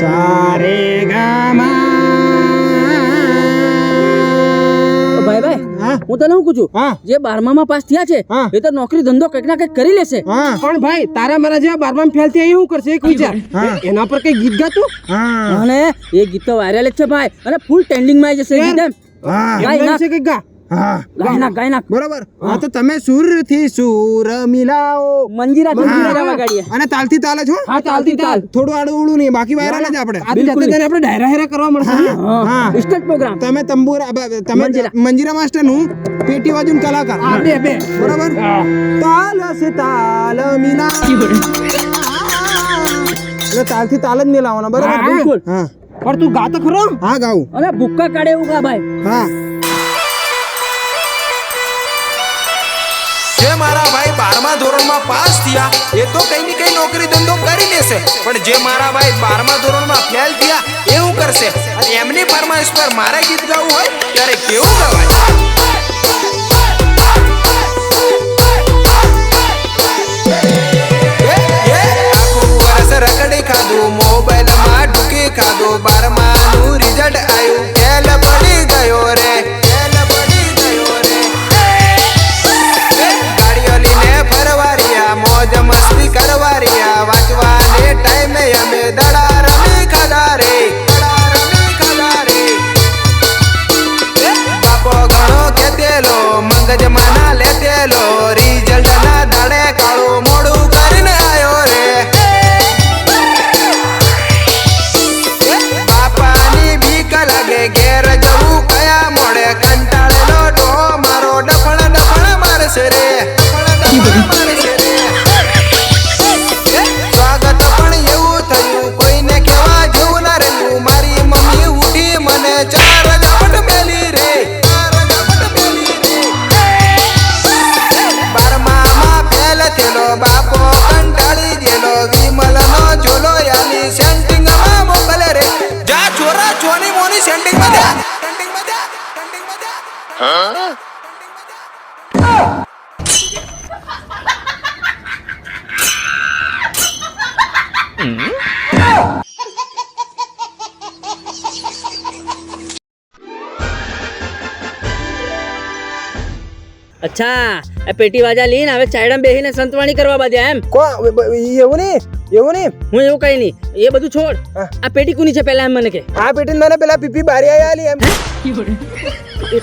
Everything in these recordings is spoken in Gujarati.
સારે ભાઈ ભાઈ હું તને શું કહું જે બારમા માં પાસ થયા છે એ તો નોકરી ધંધો કંઈક ના કંઈક કરી લેશે. પણ ભાઈ તારા મારા જેવા બારમા ફેલ થયા એ શું કરશે? એક વિચાર. એના પર કઈ ગીત ગાતું? અને એ ગીત તો વાયરલ જ છે ભાઈ. અને ફૂલ ટ્રેન્ડિંગમાં જશે ગીત એમ. ગા? બરોબર. હા. તો તમે સુરથી સુર મિલાવો મંજીરા અને તાલથી તાલ જ હો હા ચાલતી ચાલ થોડું આડું ઉડું નહીં બાકી વાયરલ જ આપણે. આ તો જાતે જાતે આપણે ડાયરા હેરા કરવા મળશે. હા સ્ટેજ પ્રોગ્રામ તમે તંબુરા તમે મંજીરા. મંજીરા માસ્ટરનું પેટી બાજુ કલાકાર. હા બે બે. બરોબર? તાલ સે તાલ મિલા એટલે તાલથી તાલ જ મિલાવવાનો બરોબર? બિલકુલ. હા. પણ તું ગાતો ખરો? હા ગાવું અરે ભૂક્કા કાઢે એવું ગા ભાઈ? હા. જે મારા ભાઈ બારમા ધોરણમાં પાસ થયા, એ તો કઈ ની કઈ નોકરી ધંધો કરી લેશે પણ જે મારા ભાઈ બારમા ધોરણમાં ફેલ થયા, એવું કરશે. અને એમની ફરમાઈશ પર મારે ગીત ગાવું હોય, ત્યારે કેવું ગવાય? સ્વાગત પણ એવું થયું, કોઈને કહેવા જેવું ના રહ્યું. મારી મમ્મી ઉઠી મને ચાર ઝાપટ મેલી રે. બારમામાં ફેલ થયેલો, બાપો કંટાળી ગયેલો. વિમલનો ઝોલો યાલી સેન્ટિંગમાં મોકલે રે. જા છોરા છોની મોની સેન્ટિંગમાં જા. સેન્ટિંગમાં જા સેન્ટિંગમાં જા Mm-hmm. અચ્છા આ પેટી વાજા લઈને હવે ચાયડા બેસીને સંતવાણી કરવા બાધ્યા એમ? કો એવું નહીં એવું નહીં. હું એવું કઈ નહીં એ બધું છોડ. આ પેટી કુની છે પહેલા એમ મને કે? આ પેટી મને પેલા પીપી બારી આલી એમ.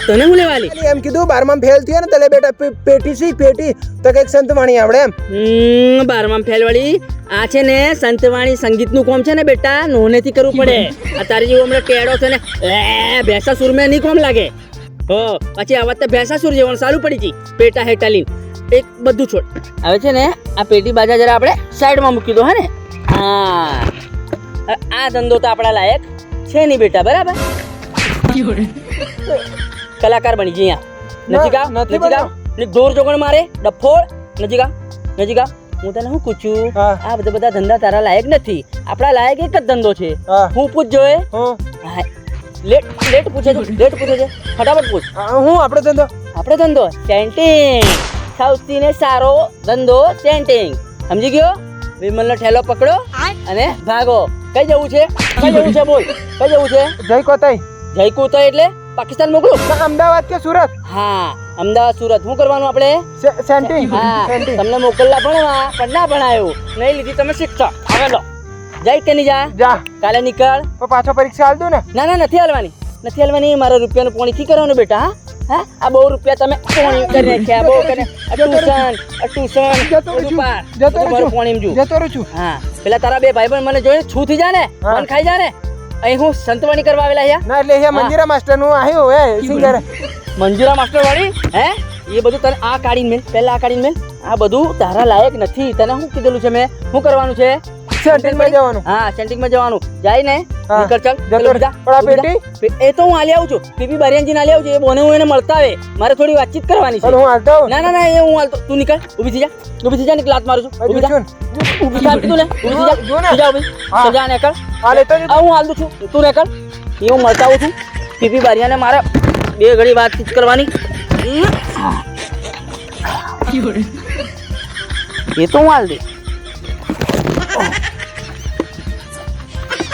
તને હું લેવા આલી? આલી એમ કીધું બારમામ ફેલ થયો ને તલે બેટા પેટી સી પેટી? તો કંઈક સંતવાણી આવડે એમ. બારમામ ફેલ વાળી. આ છે ને સંતવાણી સંગીતનું કોમ છે ને બેટા નોનેથી કરવું પડે. આ તારી જેવો હમણાં ટેડો છે ને એ ભેંસા સુર મેં નહીં કોમ લાગે. હો પછી આ વાત તો ભેંસા સુર જેવાનું સારું પડી જી પેટા હેઠા લીન એક બધું છોડ. હવે છે ને આ પેટી બાજા જરા આપણે સાઈડમાં મૂકી દો હે ને? હા. આ ધંધો તો આપણા લાયક છે નહીં બેટા બરાબર? કલાકાર બની અહીંયા. નજીક આવ નથી નજીક આવ. ને જોર જોગણ મારે ડફોળ. નજીક આવ નજીક આવ. હું તને શું પૂછું? આ બધા બધા ધંધા તારા લાયક નથી. આપણા લાયક એક જ ધંધો છે. હું. પૂછ જોએ. હા. લેટ લેટ પૂછે છે લેટ પૂછે છે. ફટાફટ પૂછ. હું આપણો ધંધો? આપણો ધંધો સેન્ટિંગ. સૌથી ને સારો ધંધો સેન્ટિંગ. સમજી ગયો? વિમલનો ઠેલો પકડો અને ભાગો. કઈ જવું છે? કઈ જવું છે બોલ? કઈ જવું છે? જય કોતાઈ જયકુ તો એટલે પાકિસ્તાન મોકલું? અમદાવાદ કે સુરત? હા અમદાવાદ સુરત. શું કરવાનું આપણે? સેન્ટિંગ. હા તમને મોકલલા ભણવા પણ ના ભણાયું. નહીં લીધી તમે શિક્ષક હવે લો. જઈ કે નહીં જા જા. કાલે નીકળ. તો પાછો પરીક્ષા આલ દઉં ને. ના ના નથી હાલવાની. નથી હાલવાની મારા રૂપિયાનું પોણી થી કરવાનું બેટા હા? આ બહુ રૂપિયા તમે પોણી કરી નાખ્યા બહુ કરી ટ્યુશન ટ્યુશન જતો રહું જતો રહું પોણી જો. જતો રહું છું હા. પેલા તારા બે ભાઈ પણ મને જોઈને છું થઈ જા ને મન ખાઈ જા ને અહીં હું સંતવાણી કરવા આવેલા અહીંયા ના એટલે અહીંયા મંજીરા માસ્ટરનું આવ્યું હે સિંગર મંજુરા માસ્ટર વાળી હે? એ બધું તને આ કાઢીને મેં પહેલા આ કાઢીને મેં આ બધું તારા લાયક નથી. તને શું કીધેલું છે મેં? શું કરવાનું છે? જવાનું. હા સેન્ટિંગ જવાનું. જાય ને. નીકળ ચાલ. જતો એ તો હું આલી આવું છું. પીપી બારિયાનજી આલી આવું છું. એ બોને હું એને મળતા આવે. મારે થોડી વાતચીત કરવાની છે. હું હાલતો ના ના ના એ હું હાલતો. તું નીકળ. ઊભી થઈ જા. ઊભી થઈ જા નીકળ હાથ મારું છું. ઊભી થા ઊભી કીધું ને ઊભી થઈ જા. જો ને. જા ઊભી. હા. જા લેતો હાલતું છું. તું નીકળ એ હું મળતા આવું છું. પીપી બારિયાને મારે બે ઘડી વાતચીત કરવાની. એ તો હું હાલ દે.